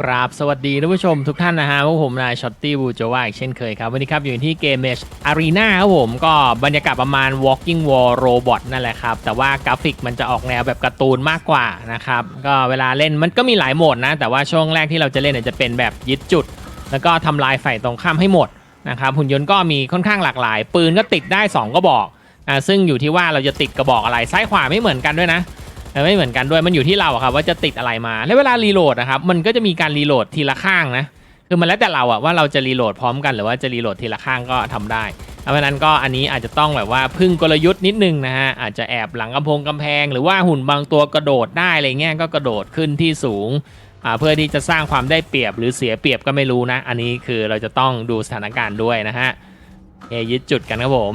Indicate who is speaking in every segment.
Speaker 1: กราบสวัสดีท่านผู้ชมทุกท่านนะฮะพวกผมนายช็อตตี้บูโจว่าอีกเช่นเคยครับ วันนี้ครับ อยู่ที่เกมเมชอารีนาครับผมก็บรรยากาศประมาณ Walking Wall Robot นั่นแหละครับ แต่ว่ากราฟิกมันจะออกแนวแบบการ์ตูนมากกว่านะครับ ก็เวลาเล่นมันก็มีหลายโหมดนะ แต่ว่าช่วงแรกที่เราจะเล่นเนี่ยจะเป็นแบบยึดจุด แล้วก็ทำลายฝ่ายตรงข้ามให้หมดนะครับหุ่นยนต์ก็มีค่อนข้างหลากหลาย ปืนก็ติดได้สองกระบอกอ่าซึ่งอยู่ที่ว่าเราจะติดกระบอกอะไรซ้ายขวาไม่เหมือนกันด้วยนะ ไม่เหมือนกันด้วยมันอยู่ที่เราอะครับว่าจะติดอะไรมาแล้วเวลารีโหลดนะครับมันก็จะมีการรีโหลดทีละข้างนะคือมันแล้วแต่เราอะว่าเราจะรีโหลดพร้อมกันหรือว่าจะรีโหลดทีละข้างก็ทำได้เพราะนั้นก็อันนี้อาจจะต้องแบบว่าพึ่งกลยุทธ์นิดนึงนะฮะอาจจะแอบหลังกำพงกำแพง หรือว่าหุ่นบางตัวกระโดดได้อะไรเงี้ยก็กระโดดขึ้นที่สูงเพื่อที่จะสร้างความได้เปรียบหรือเสียเปรียบก็ไม่รู้นะ อันนี้คือเราจะต้องดูสถานการณ์ด้วยนะฮะเอยึดจุดกันครับผม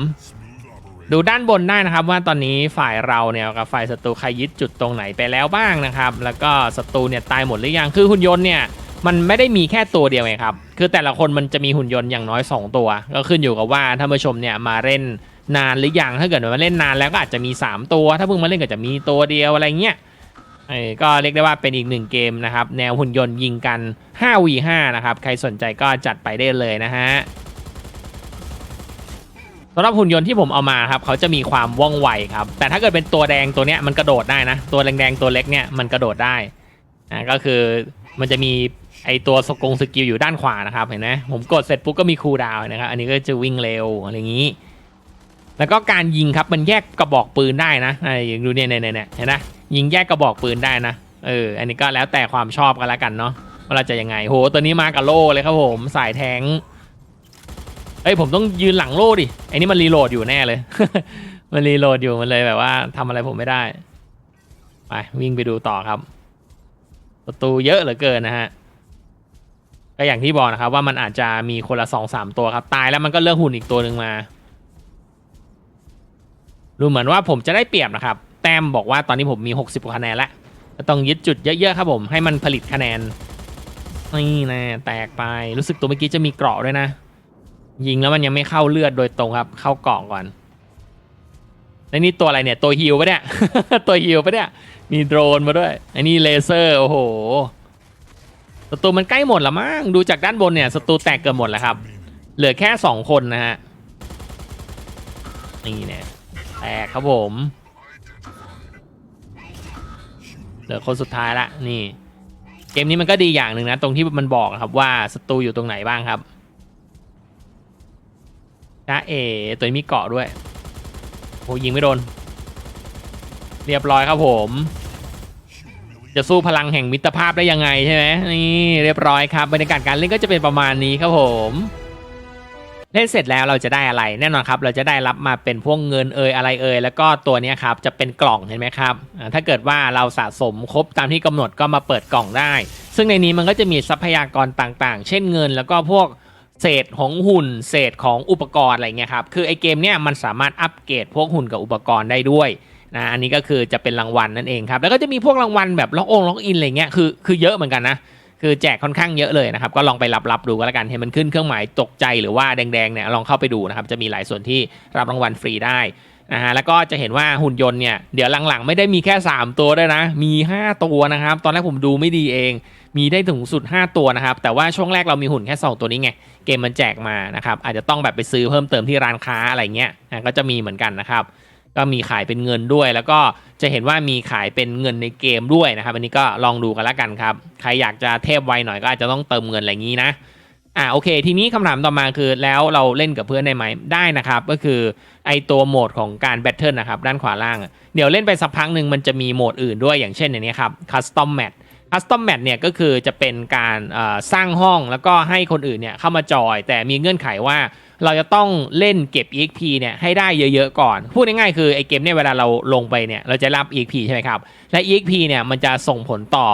Speaker 1: ดูด้านบนได้นะครับว่าตอนนี้ฝ่ายเราเนี่ยกับฝ่ายศัตรูใครยึดจุดตรงไหนไปแล้วบ้างนะครับ แล้วก็ศัตรูเนี่ยตายหมดหรือยังคือหุ่นยนต์เนี่ยมันไม่ได้มีแค่ตัวเดียวไงครับ คือแต่ละคนมันจะมีหุ่นยนต์อย่างน้อย 2 ตัว ก็ขึ้นอยู่กับว่าท่านผู้ชมเนี่ยมาเล่นนานหรือยัง ถ้าเกิดมาเล่นนานแล้วก็อาจจะมี 3 ตัว ถ้าเพิ่งมาเล่นก็จะมีตัวเดียวอะไรเงี้ยก็เรียกได้ว่าเป็นอีกหนึ่งเกมนะครับ แนวหุ่นยนต์ยิงกัน 5v5 นะครับ ใครสนใจก็จัดไปได้เลยนะฮะ สำหรับหุ่นยนต์ที่ผมเอามาครับเขาจะมีความว่องไวครับ แต่ถ้าเกิดเป็นตัวแดงตัวเนี้ยมันกระโดดได้นะ ตัวแดงๆตัวเล็กเนี่ยมันกระโดดได้อ่าก็คือมันจะมีไอตัวสกงสกิลอยู่ด้านขวานะครับเห็นไหมผมกดเสร็จปุ๊บก็มีคูลดาวน์นะครับอันนี้ก็จะวิ่งเร็วอะไรอย่างนี้ แล้วก็การยิงครับมันแยกกระบอกปืนได้นะไอ้อย่างดูเนี่ยเนี่ยเนี่ยเห็นไหมยิงแยกกระบอกปืนได้นะเอออันนี้ก็แล้วแต่ความชอบกันล้วกันเนาะว่าเราจะยังไงโหตัวนี้มากับโล่เลยครับผมสายแทง เอ้ยผมต้องยืนหลังโล่ดิไอ้นี่มันรีโหลดอยู่แน่เลย มันรีโหลดอยู่มันเลยแบบว่าทำอะไรผมไม่ได้ ไปวิ่งไปดูต่อครับ ประตูเยอะเหลือเกินนะฮะก็อย่างที่บอกนะครับ ว่ามันอาจจะมีคนละสองสามตัวครับ ตายแล้วมันก็เลือกหุ่นอีกตัวหนึ่งมาดูเหมือนว่าผมจะได้เปรียบนะครับ แต้มบอกว่าตอนนี้ผมมี 60กว่าคะแนนแล้วต้องยึดจุดเยอะๆครับผมให้มันผลิตคะแนนนี่นะแตกไปรู้สึกตัวเมื่อกี้จะมีเกราะด้วยนะ ยิงแล้วมันยังไม่เข้าเลือดโดยตรงครับ เข้ากล่องก่อนแล้วนี่ตัวอะไรเนี่ย ตัวฮิวปะเนี่ย ตัวฮิวปะเนี่ย มีโดรนมาด้วยอันนี้เลเซอร์ โอ้โหศัตรูมันใกล้หมดแล้วมั้งดูจากด้านบนเนี่ยศัตรูแตกเกือบหมดแล้วครับ เหลือแค่สองคนนะฮะนี่เนี่ยแตกครับผม เหลือคนสุดท้ายละนี่ เกมนี้มันก็ดีอย่างหนึ่งนะ ตรงที่มันบอกครับว่าศัตรูอยู่ตรงไหนบ้างครับ จ้าเอตัวนี้มีเกาะด้วยโอ้ยิงไม่โดน เรียบร้อยครับผม จะสู้พลังแห่งมิตรภาพได้ยังไงใช่ไหมนี่เรียบร้อยครับบรรยากาศการเล่นก็จะเป็นประมาณนี้ครับผมเล่นเสร็จแล้วเราจะได้อะไรแน่นอนครับ เราจะได้รับมาเป็นพวกเงินเอ่ยอะไรเอ่ยแล้วก็ตัวนี้ครับจะเป็นกล่องเห็นไหมครับถ้าเกิดว่าเราสะสมครบตามที่กำหนดก็มาเปิดกล่องได้ ซึ่งในนี้มันก็จะมีทรัพยากรต่างๆ เช่นเงิน แล้วก็พวก เศษของหุ่น เศษของอุปกรณ์อะไรเงี้ยครับคือไอเกมเนี้ยมันสามารถอัปเกรดพวกหุ่นกับอุปกรณ์ได้ด้วยนะอันนี้ก็คือจะเป็นรางวัลนั่นเองครับแล้วก็จะมีพวกรางวัลแบบล็อกองล็อกอินอะไรเงี้ยคือคือเยอะเหมือนกันนะคือแจกค่อนข้างเยอะเลยนะครับก็ลองไปรับรับดูก็แล้วกันเห็นมันขึ้นเครื่องหมายตกใจหรือว่าแดงๆเนี่ยลองเข้าไปดูนะครับจะมีหลายส่วนที่รับรางวัลฟรีได้ นะฮะแล้วก็จะเห็นว่าหุ่นยนต์เนี่ยเดี๋ยวหลังๆ ไม่ได้มีแค่ 3 ตัวด้วยนะ มี 5 ตัวนะครับ ตอนแรกผมดูไม่ดีเอง มีได้ถึงสุด 5 ตัวนะครับ แต่ว่าช่วงแรกเรามีหุ่นแค่ 2 ตัวนี้ไง เกมมันแจกมานะครับ อาจจะต้องแบบไปซื้อเพิ่มเติมที่ร้านค้าอะไรเงี้ยอะก็จะมีเหมือนกันนะครับ ก็มีขายเป็นเงินด้วย แล้วก็จะเห็นว่ามีขายเป็นเงินในเกมด้วยนะครับ อันนี้ก็ลองดูกันล้วกันครับ ใครอยากจะเทพไวหน่อยก็อาจจะต้องเติมเงินอะไรงี้นะ อ่าโอเค ทีนี้คำถามต่อมาคือแล้วเราเล่นกับเพื่อนได้ไหมได้นะครับ ก็คือไอตัวโหมดของการแบทเทิลนะครับ ด้านขวาล่าง เดี๋ยวเล่นไปสักพักหนึ่งมันจะมีโหมดอื่นด้วยอย่างเช่นอย่างนี้ครับ custom match custom match เนี่ยก็คือจะเป็นการสร้างห้องแล้วก็ให้คนอื่นเนี่ยเข้ามาจอย แต่มีเงื่อนไขว่าเราจะต้องเล่นเก็บ exp เนี่ยให้ได้เยอะๆก่อน พูดง่ายๆคือไอเกมเนี่ยเวลาเราลงไปเนี่ยเราจะรับ exp ใช่ไหมครับ และ exp เนี่ยมันจะส่งผลต่อ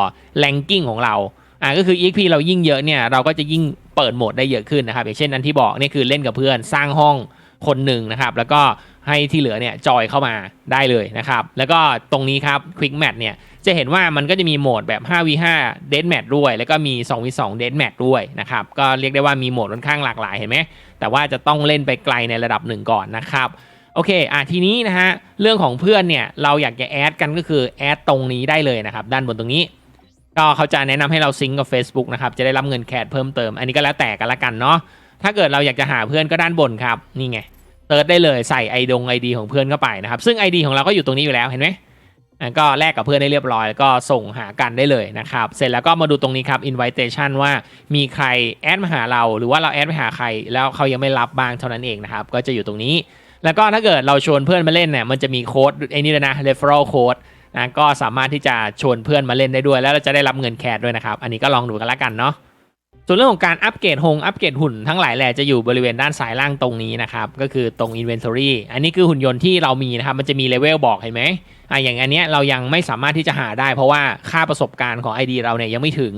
Speaker 1: ranking ของเรา อ่าก็คือ exp เรายิ่งเยอะเนี่ยเราก็จะยิ่งเปิดโหมดได้เยอะขึ้นนะครับอย่างเช่นนั้นที่บอกนี่คือเล่นกับเพื่อนสร้างห้องคนหนึ่งนะครับ แล้วก็ให้ที่เหลือเนี่ยจอยเข้ามาได้เลยนะครับ แล้วก็ตรงนี้ครับ quick match เนี่ยจะเห็นว่ามันก็จะมีโหมดแบบ 5v5 dead match ด้วย แล้วก็มี 2v2 dead match ด้วยนะครับ ก็เรียกได้ว่ามีโหมดค่อนข้างหลากหลายเห็นไหมแต่ว่าจะต้องเล่นไปไกลในระดับหนึ่งก่อนนะครับโอเค อะทีนี้นะฮะ เรื่องของเพื่อนเนี่ย เราอยากจะแอดกันก็คือแอดตรงนี้ได้เลยนะครับ ด้านบนตรงนี้ ก็เขาจะแนะนำให้เราซิงกับ Facebook นะครับ จะได้รับเงินแคดเพิ่มเติม อันนี้ก็แล้วแต่กันละกันเนาะ ถ้าเกิดเราอยากจะหาเพื่อนก็ด้านบนครับ นี่ไงเติร์ดได้เลยใส่ไอดงไอดีของเพื่อนเข้าไปนะครับ ซึ่ง ID ของเราก็อยู่ตรงนี้อยู่แล้วเห็นไหมอะก็แลกกับเพื่อนได้เรียบร้อยแล้วก็ส่งหากันได้เลยนะครับ เสร็จแล้วก็มาดูตรงนี้ครับ invitation ว่ามีใครแอดมาหาเราหรือว่าเราแอดไปหาใคร แล้วเขายังไม่รับบ้างเท่านั้นเองนะครับ ก็จะอยู่ตรงนี้ แล้วก็ถ้าเกิดเราชวนเพื่อนมาเล่นเนี่ยมันจะมีโค้ดไอ้นี่เลยนะ referral code นะก็สามารถที่จะชวนเพื่อนมาเล่นได้ด้วย แล้วเราจะได้รับเงินแคดด้วยนะครับ อันนี้ก็ลองดูกันละกันเนาะส่วนเรื่องของการอัปเกรดหงอัปเกรดหุ่นทั้งหลายแหล่จะอยู่บริเวณด้านซ้ายล่างตรงนี้นะครับ ก็คือตรง Inventory อันนี้คือหุ่นยนต์ที่เรามีนะครับ มันจะมีเลเวลบอกเห็นไหมอะอย่างอันเนี้ยเรายังไม่สามารถที่จะหาได้ เพราะว่าค่าประสบการณ์ของ ID เราเนี่ยยังไม่ถึง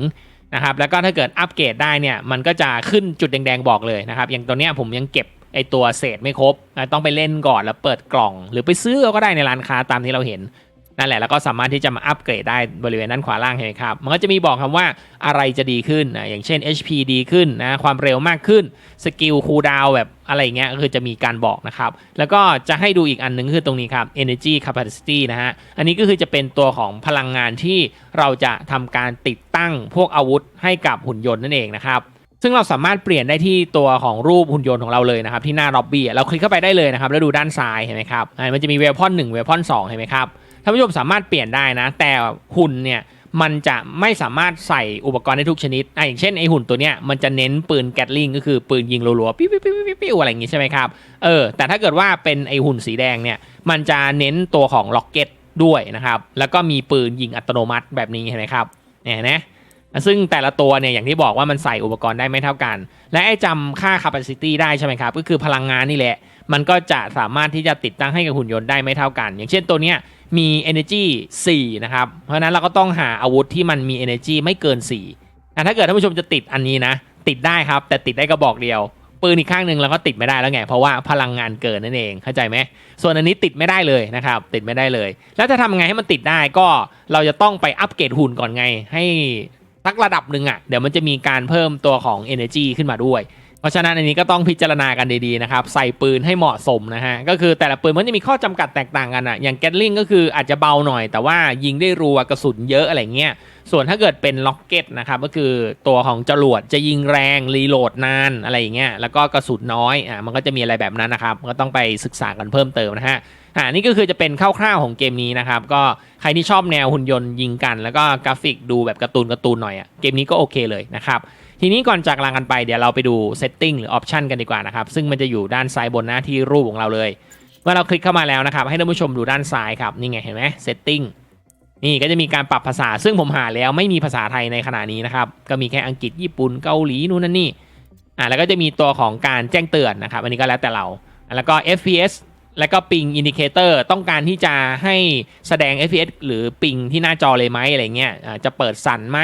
Speaker 1: นะครับ แล้วก็ถ้าเกิดอัปเกรดได้เนี่ยมันก็จะขึ้นจุดแดงๆบอกเลยนะครับ อย่างตัวเนี้ยผมยังเก็บไอตัวเศษไม่ครบ ต้องไปเล่นก่อนแล้วเปิดกล่อง หรือไปซื้อก็ได้ในร้านค้าตามที่เราเห็น นั่นแหละแล้วก็สามารถที่จะมาอัปเกรดได้บริเวณด้านขวาล่างเห็นไหมครับ มันก็จะมีบอกคำว่าอะไรจะดีขึ้นนะอย่างเช่น HP ดีขึ้นนะความเร็วมากขึ้นสกิลคูลดาวแบบอะไรเงี้ยก็คือจะมีการบอกนะครับ แล้วก็จะให้ดูอีกอันหนึงคือตรงนี้ครับ energy capacity นะฮะ อันนี้ก็คือจะเป็นตัวของพลังงานที่เราจะทำการติดตั้งพวกอาวุธให้กับหุ่นยนต์นั่นเองนะครับซึ่งเราสามารถเปลี่ยนได้ที่ตัวของรูปหุ่นยนต์ของเราเลยนะครับที่หน้าล็อบบี้เราคลิกเข้าไปได้เลยนะครับแล้วดูด้านซ้ายเห็นไหมครับมันจะมีเวลพอนหนึ่งเวลพอนสองเห็นไหมครับ ท่านผู้ชมสามารถเปลี่ยนได้นะ แต่หุ่นเนี่ยมันจะไม่สามารถใส่อุปกรณ์ได้ทุกชนิดอะอย่างเช่นไอหุ่นตัวเนี้ยมันจะเน้นปืนแกตลิงก็คือปืนยิงรัวๆปิ้วปิ้วปิ้วปิ้วปิ้วอะไรอย่างงี้ใช่ไหมครับ เออ แต่ถ้าเกิดว่าเป็นไอหุ่นสีแดงเนี่ย มันจะเน้นตัวของล็อกเก็ตด้วยนะครับ แล้วก็มีปืนยิงอัตโนมัติแบบนี้เห็นไหมครับ เนี่ยนะ ซึ่งแต่ละตัวเนี่ยอย่างที่บอกว่ามันใส่อุปกรณ์ได้ไม่เท่ากัน และไอ้จำค่า capacity ได้ใช่ไหมครับ ก็คือพลังงานนี่แหละ มันก็จะสามารถที่จะติดตั้งให้กับหุ่นยนต์ได้ไม่เท่ากัน อย่างเช่นตัวเนี้ย มี energy 4 นะครับ เพราะนั้นเราก็ต้องหาอาวุธที่มันมี energy ไม่เกิน4นะถ้าเกิดท่านผู้ชมจะติดอันนี้นะ ติดได้ครับ แต่ติดได้กระบอกเดียว ปืนอีกข้างหนึ่งเราก็ติดไม่ได้แล้วไง เพราะว่าพลังงานเกินนั่นเอง เข้าใจไหม ส่วนอันนี้ติดไม่ได้เลยนะครับ ติดไม่ได้เลย แล้วจะทำยังไงให้มันติดได้ก็เราจะต้องไปอัปเกรดหุ่นก่อนไง ให้สักระดับหนึ่งอะ่ะ เดี๋ยวมันจะมีการเพิ่มตัวของ energy ขึ้นมาด้วย เพราะฉะนั้นอันนี้ก็ต้องพิจารณากันดีๆนะครับใส่ปืนให้เหมาะสมนะฮะก็คือแต่ละปืนมันจะมีข้อจำกัดแตกต่างกันอะอย่างแกตลิงก็คืออาจจะเบาหน่อย แต่ว่ายิงได้รัวกระสุนเยอะอะไรเงี้ยส่วนถ้าเกิดเป็นล็อกเก็ตนะครับก็คือตัวของจรวดจะยิงแรงรีโหลดนานอะไรอย่างเงี้ยแล้วก็กระสุนน้อยอะมันก็จะมีอะไรแบบนั้นนะครับก็ต้องไปศึกษากันเพิ่มเติมนะฮะอ่านี่ก็คือจะเป็นคร่าวๆของเกมนี้นะครับก็ใครที่ชอบแนวหุ่นยนต์ยิงกัน แล้วก็กราฟิกดูแบบการ์ตูนการ์ตูนหน่อยอะเกมนี้ก็โอเคเลยนะครับ ทีนี้ก่อนจากลากันไปเดี๋ยวเราไปดู setting หรือ option กันดีกว่านะครับ ซึ่งมันจะอยู่ด้านซ้ายบนหน้าที่รูปของเราเลย เมื่อเราคลิกเข้ามาแล้วนะครับ ให้ท่านผู้ชมดูด้านซ้ายครับนี่ไงเห็นไหม setting นี่ก็จะมีการปรับภาษา ซึ่งผมหาแล้วไม่มีภาษาไทยในขณะนี้นะครับ ก็มีแค่อังกฤษญี่ปุ่นเกาหลีนู่นนั่นนี่อ่าแล้วก็จะมีตัวของการแจ้งเตือนนะครับ อันนี้ก็แล้วแต่เรา แล้วก็ FPS แล้วก็ปิงอินดิเคเตอร์ต้องการที่จะให้แสดง FPS หรือปิงที่หน้าจอเลยไหมอะไรเงี้ยอ่าจะเปิดสั่นไหม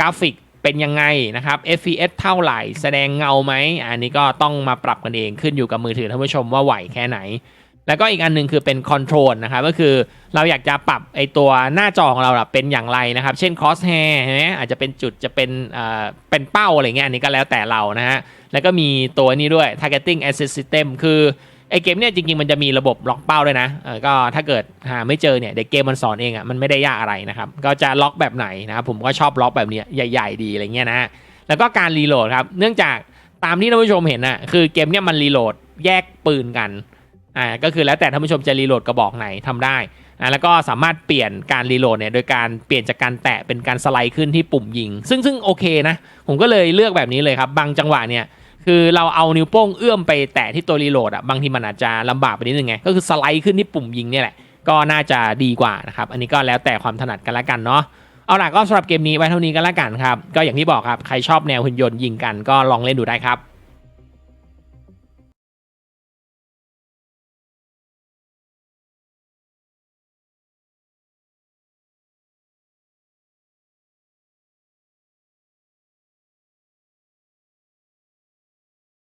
Speaker 1: กราฟิก เป็นยังไงนะครับ FPS เท่าไหร่ แสดงเงาไหมอันนี้ก็ต้องมาปรับกันเองขึ้นอยู่กับมือถือท่านผู้ชมว่าไหวแค่ไหน แล้วก็อีกอันหนึงคือเป็นคอนโทรลนะครับก็คือเราอยากจะปรับไอตัวหน้าจอของเราเป็นอย่างไรนะครับ เช่น cross hair นไหมอาจจะเป็นจุดจะเป็นเอ่อเป็นเป้าอะไรเงี้ยอันนี้ก็แล้วแต่เรานะฮะแล้วก็มีตัวนี้ด้วย targeting assist system คือ ไอเกมเนี่ยจริงๆมันจะมีระบบล็อกเป้าด้วยนะเออก็ถ้าเกิดหาไม่เจอเนี่ยเด็กเกมมันสอนเองอะ่ะมันไม่ได้ยากอะไรนะครับก็จะล็อกแบบไหนนะครับผมก็ชอบล็อกแบบเนี้ยใหญ่ ๆ ดีอะไรเงี้ยนะแล้วก็การรีโหลดครับเนื่องจากตามที่ท่านผู้ชมเห็นอะคือเกมเนี่ยมันรีโหลดแยกปืนกันอ่าก็คือแล้วแต่ท่านผู้ชมจะรีโหลดกระบอกไหนทำได้อ่าแล้วก็สามารถเปลี่ยนการรีโหลดเนี่ยโดยการเปลี่ยนจากการแตะเป็นการสไลด์ขึ้นที่ปุ่มยิง ซึ่งซึ่งโอเคนะผมก็เลยเลือกแบบนี้เลยครับบางจังหวะเนี่ย คือเราเอานิ้วโป้งเอื้อมไปแตะที่ตัวรีโหลดอะบางทีมันอาจจะลำบากไปนิดนึงไง ก็คือสไลด์ขึ้นที่ปุ่มยิงเนี่ยแหละ ก็น่าจะดีกว่านะครับ อันนี้ก็แล้วแต่ความถนัดกันละกันเนาะเอาล่ะก็สำหรับเกมนี้ไว้เท่านี้กันละกันครับก็อย่างที่บอกครับใครชอบแนวหุ่นยนต์ยิงกันก็ลองเล่นดูได้ครับ